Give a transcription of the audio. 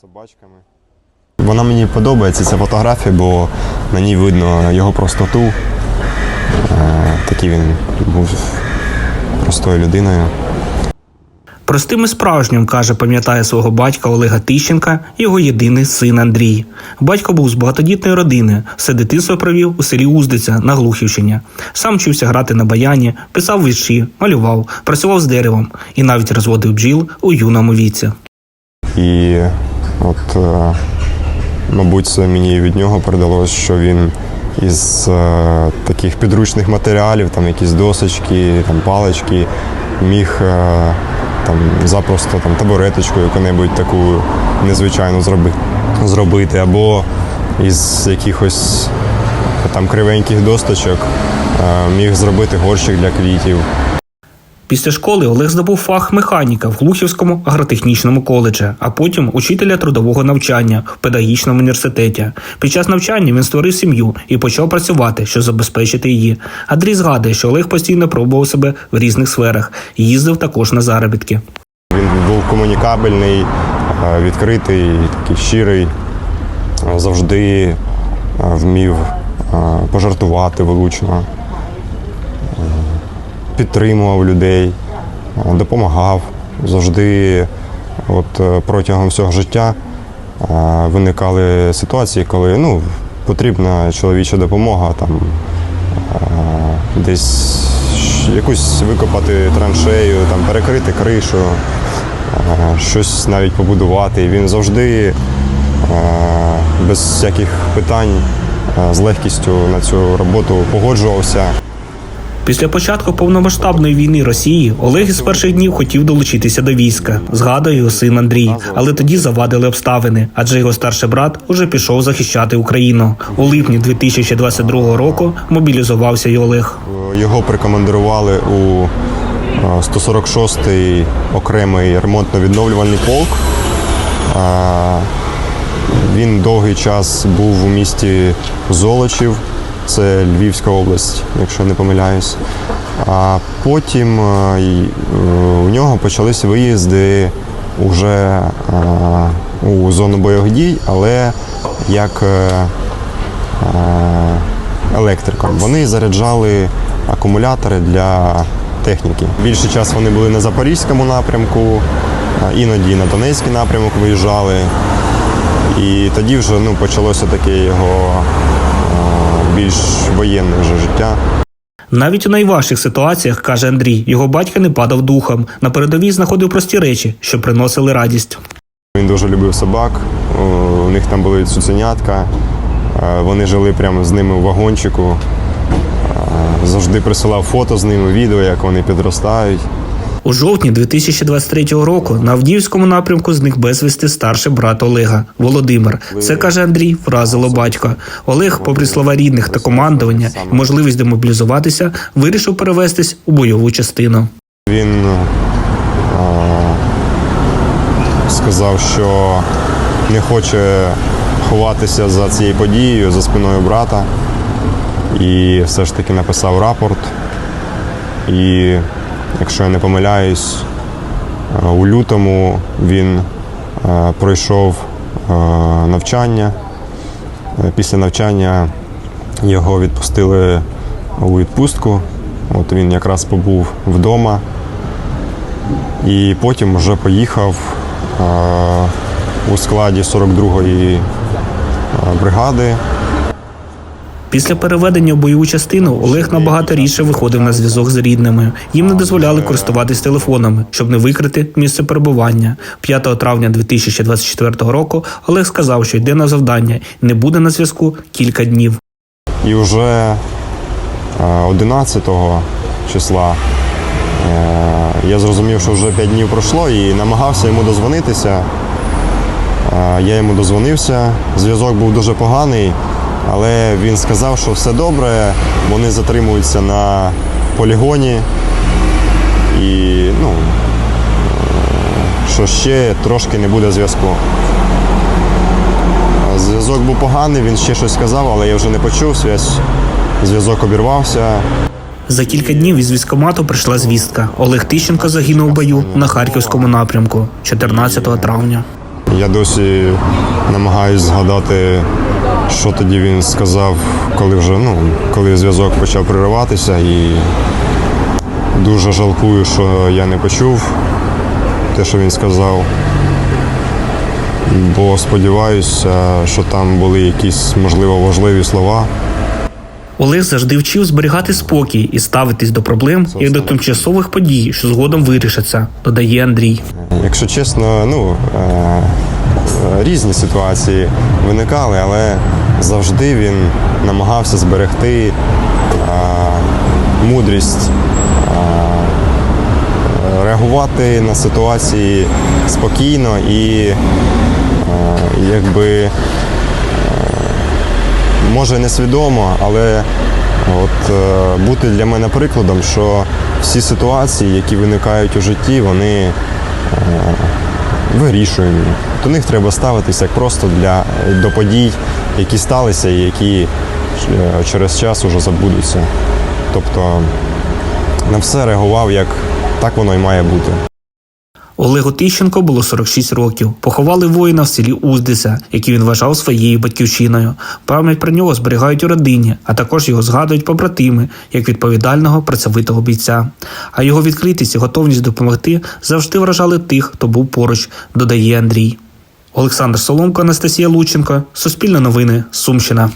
собачками. Вона мені подобається ця фотографія, бо на ній видно його простоту. Е, Такий він був простою людиною. Простим і справжнім, каже, пам'ятає свого батька Олега Тищенка, його єдиний син Андрій. Батько був з багатодітної родини, все дитинство провів у селі Уздиця на Глухівщині. Сам вчився грати на баяні, писав вірші, малював, працював з деревом і навіть розводив бджіл у юному віці. І от, е, мабуть, мені від нього передалось, що він із е, таких підручних матеріалів, там якісь досочки, там палички, міг е, там, запросто там, табуреточку яку-небудь таку незвичайну зроби, зробити, або із якихось там кривеньких досточок міг зробити горщик для квітів. Після школи Олег здобув фах механіка в Глухівському агротехнічному коледжі, а потім учителя трудового навчання в педагогічному університеті. Під час навчання він створив сім'ю і почав працювати, щоб забезпечити її. Андрій згадує, що Олег постійно пробував себе в різних сферах. Їздив також на заробітки. Він був комунікабельний, е, відкритий, такий щирий, завжди е, вмів е, пожартувати влучно, підтримував людей, е, допомагав. Завжди от, е, протягом всього життя е, виникали ситуації, коли ну, потрібна чоловіча допомога, там, десь якусь викопати траншею, там, перекрити кришу, щось навіть побудувати. І він завжди без всяких питань з легкістю на цю роботу погоджувався. Після початку повномасштабної війни Росії Олег із перших днів хотів долучитися до війська, згадує його син Андрій. Але тоді завадили обставини, адже його старший брат уже пішов захищати Україну. У липні 2022 року мобілізувався й Олег. Його прикомандирували у е, 146-й окремий ремонтно-відновлювальний полк. Він довгий час був у місті Золочів, це Львівська область, якщо не помиляюсь. А потім е, е, у нього почались виїзди уже е, у зону бойових дій, але як електриком. Вони заряджали акумулятори для техніки. Більший час вони були на Запорізькому напрямку, іноді на Донецький напрямок виїжджали. І тоді вже ну, почалося таке його більш воєнне вже життя. Навіть у найважчих ситуаціях, каже Андрій, його батько не падав духом. На передовій знаходив прості речі, що приносили радість. Він дуже любив собак. У у них там були цуценятка. Е, Вони жили прямо з ними в вагончику. Е, Завжди присилав фото з ними, відео, як вони підростають. У жовтні 2023 року на Авдіївському напрямку зник безвісти старший брат Олега Володимир. Це каже Андрій, вразило батька. Олег, попри слова рідних та командування і можливість демобілізуватися, вирішив перевестись у бойову частину. Він е, сказав, що не хоче ховатися за цією подією, за спиною брата. І все ж таки написав рапорт. І, якщо я не помиляюсь, е, у лютому він е, пройшов е, навчання. Після навчання його відпустили у відпустку. От він якраз побув вдома. І потім вже поїхав у складі 42-ї е, бригади. Після переведення в бойову частину Олег набагато рідше виходив на зв'язок з рідними. Їм не дозволяли користуватись телефонами, щоб не викрити місце перебування. 5 травня 2024 року Олег сказав, що йде на завдання і не буде на зв'язку кілька днів. І вже е, 11 числа е, я зрозумів, що вже 5 днів пройшло і намагався йому дозвонитися. Е, Я йому дозвонився, зв'язок був дуже поганий, але він сказав, що все добре, вони затримуються на полігоні. І ну, що ще трошки не буде зв'язку. Зв'язок був поганий, він ще щось сказав, але я вже не почув. Зв'яз- Зв'язок обірвався. За кілька днів із військкомату прийшла звістка. Олег Тищенко загинув у бою на харківському напрямку 14 травня. Я досі намагаюсь згадати, що тоді він сказав, коли вже ну, коли зв'язок почав пририватися, і дуже жалкую, що я не почув те, що він сказав. Бо сподіваюся, що там були якісь можливо важливі слова. Олег завжди вчив зберігати спокій і ставитись до проблем як до тимчасових подій, що згодом вирішаться, додає Андрій. Якщо чесно, ну е, різні ситуації виникали, але завжди він намагався зберегти е, мудрість, е, реагувати на ситуації спокійно і е, якби е, може несвідомо, але от е, бути для мене прикладом, що всі ситуації, які виникають у житті, вони е, вирішуємо. До них треба ставитися як просто для, до подій, які сталися і які е, через час уже забудуться. Тобто на все реагував як так воно і має бути. Олегу Тищенко було 46 років. Поховали воїна в селі Уздиця, який він вважав своєю батьківщиною. Пам'ять про нього зберігають у родині, а також його згадують побратими як відповідального працьовитого бійця. А його відкритість і готовність допомогти завжди вражали тих, хто був поруч, додає Андрій. Олександр Соломко, Анастасія Лученко, Суспільне новини, Сумщина.